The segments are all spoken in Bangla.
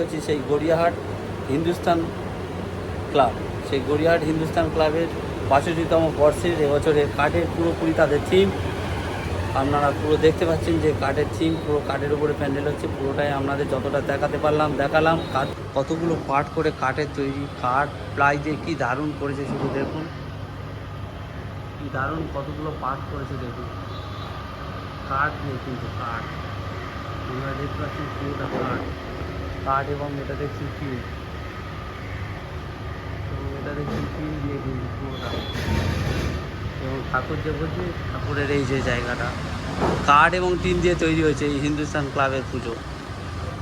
হচ্ছে সেই গড়িয়াহাট হিন্দুস্তান ক্লাব। সেই গড়িয়াহাট হিন্দুস্তান ক্লাবের বাষট্টিতম বর্ষের এবছরের কাঠের পুরোপুরি তাদের থিম আপনারা পুরো দেখতে পাচ্ছেন যে কাঠের থিম পুরো কাঠের উপরে প্যান্ডেল হচ্ছে। পুরোটাই আপনাদের যতটা দেখাতে পারলাম, দেখালাম। কাঠ কতগুলো পার্ট করে কাঠের তৈরি কাঠ প্লাই দিয়ে কী দারুণ করেছে শুধু দেখুন। কি দারুণ কতগুলো পার্ট করেছে দেখুন। কাঠ দিয়ে কিন্তু কাঠ আপনারা দেখতে পাচ্ছেন পুরোটা কাঠ কাঠ এবং এটা দেখছি কি এবং এটা দেখছি পিন দিয়ে কিন্তু পুরোটা। এবং ঠাকুর যে বলছি, ঠাকুরের এই যে জায়গাটা। কাঠ এবং টিন দিয়ে তৈরি হয়েছে এই হিন্দুস্তান ক্লাবের পুজো।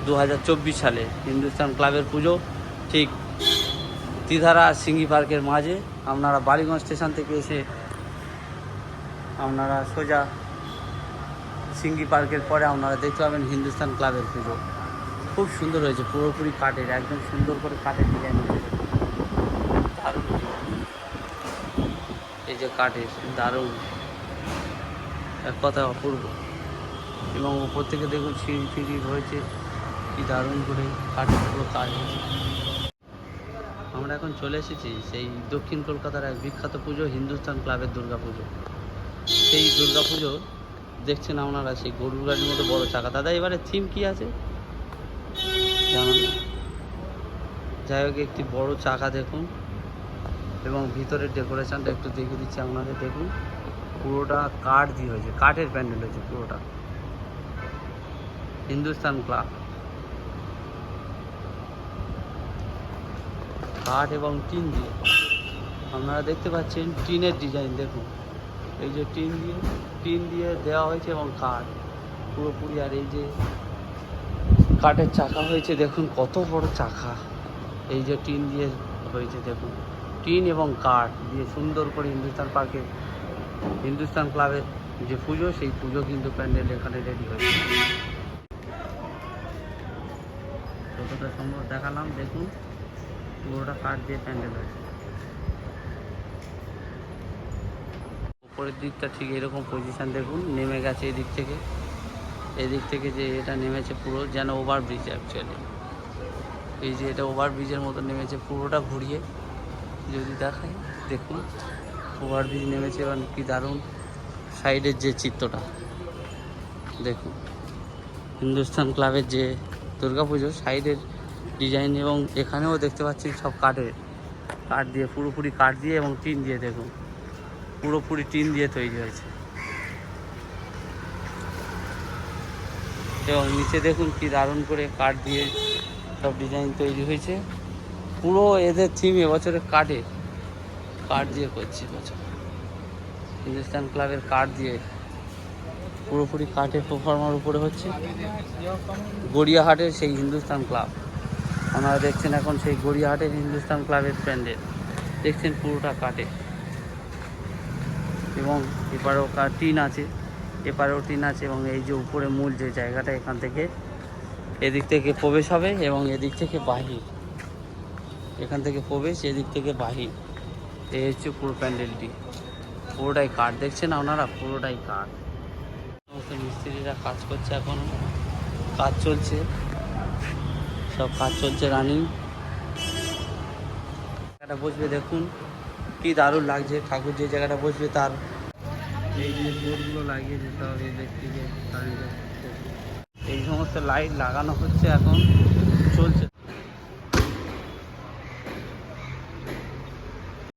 দু হাজার চব্বিশ সালে হিন্দুস্তান ক্লাবের পুজো, ঠিক তিধারা সিঙ্গি পার্কের মাঝে। আপনারা বালিগঞ্জ স্টেশন থেকে এসে আপনারা সোজা সিঙ্গি পার্কের পরে আপনারা দেখতে পাবেন হিন্দুস্তান ক্লাবের পুজো। খুব সুন্দর হয়েছে, পুরোপুরি কাঠের, একদম সুন্দর করে কাঠের ডিজাইন হয়েছে। দারুণ এই যে কাঠের, দারুণ। এক কথা অপূর্ব। এবং উপর থেকে দেখুন সিঁড়ি ফিড়ি রয়েছে কি দারুণ করে কাঠের পুরো কাজ হয়েছে। আমরা এখন চলে এসেছি সেই দক্ষিণ কলকাতার এক বিখ্যাত পুজো, হিন্দুস্তান ক্লাবের দুর্গা পুজো। সেই দুর্গা পুজো দেখছেন আপনারা, সেই গরুর গাড়ির মতো বড় চাকা। দাদা, এবারে থিম কি আছে? যাই হোক, একটি বড় চাকা দেখুন এবং ভিতরের ডেকোরেশনটা একটু দেখিয়ে দিচ্ছি আপনাদের। দেখুন, পুরোটা কাঠ দিয়ে হয়েছে, কাঠের প্যান্ডেল হয়েছে পুরোটা। হিন্দুস্তান ক্লাব। কাঠ এবং টিন দিয়ে। আপনারা দেখতে পাচ্ছেন টিনের ডিজাইন, দেখুন। এই যে টিন দিয়ে টিন দিয়ে দেওয়া হয়েছে এবং কাঠ। পুরোপুরি আর এই যে কাঠের চাকা হয়েছে, দেখুন কত বড় চাকা। এই যে টিন দিয়ে হয়েছে, দেখুন। টিন এবং কাঠ দিয়ে সুন্দর করে হিন্দুস্তান পার্কে, হিন্দুস্তান ক্লাবের যে পুজো, সেই পুজো কিন্তু প্যান্ডেল এখানে রেডি হয়েছে। যতটা সম্ভব দেখালাম, দেখুন, পুরোটা কাঠ দিয়ে প্যান্ডেল হয়েছে। উপরের দিকটা ঠিক এরকম পজিশন দেখুন, নেমে গেছে এদিক থেকে। এদিক থেকে যে এটা নেমেছে পুরো, যেন ওভারব্রিজ অ্যাকচুয়ালি এই যে এটা ওভারব্রিজের মতো নেমেছে, পুরোটা ঘুরিয়ে যদি দেখাই, দেখুন ওভারব্রিজ নেমেছে এবং কি দারুণ সাইডের যে চিত্রটা। দেখুন, হিন্দুস্তান ক্লাবের যে দুর্গাপুজো সাইডের ডিজাইন এবং এখানেও দেখতে পাচ্ছি সব কাঠের। কাঠ দিয়ে, পুরোপুরি কাঠ দিয়ে এবং টিন দিয়ে, দেখুন, পুরোপুরি টিন দিয়ে তৈরি হয়েছে। এবং নিচে দেখুন কি দারুণ করে কাঠ দিয়ে সব ডিজাইন তৈরি হয়েছে। পুরো এদের থিম এবছরে কাঠে কাঠ দিয়ে করছে এবছর। হিন্দুস্তান ক্লাবের কাঠ দিয়ে পুরোপুরি কাঠের পারফর্মার উপরে হচ্ছে। গড়িয়াহাটের সেই হিন্দুস্তান ক্লাব আপনারা দেখছেন এখন সেই গড়িয়াহাটের হিন্দুস্তান ক্লাবের প্যান্ডেল দেখছেন পুরোটা কাঠে। এবং এপারেও কা- টিন আছে। এপারেও টিন আছে এবং এই যে উপরে মূল যে জায়গাটা এখান থেকে এদিক থেকে প্রবেশ হবে এবং এদিক থেকে বাহির। এখান থেকে প্রবেশ, এদিক থেকে বাহির। এই হচ্ছে পুরো প্যান্ডেলটি। পুরোটাই কাঠ, দেখছেন আপনারা? পুরোটাই কাঠ। সমস্ত মিস্ত্রিরা কাজ করছে এখন। কাজ চলছে। সব কাজ চলছে রানিং। জায়গাটা বসবে দেখুন। কি দারুণ লাগছে। ঠাকুর যে জায়গাটা বসবে তার এই যে লাগিয়ে হবে এই সমস্ত লাইট লাগানো হচ্ছে এখন চলছে।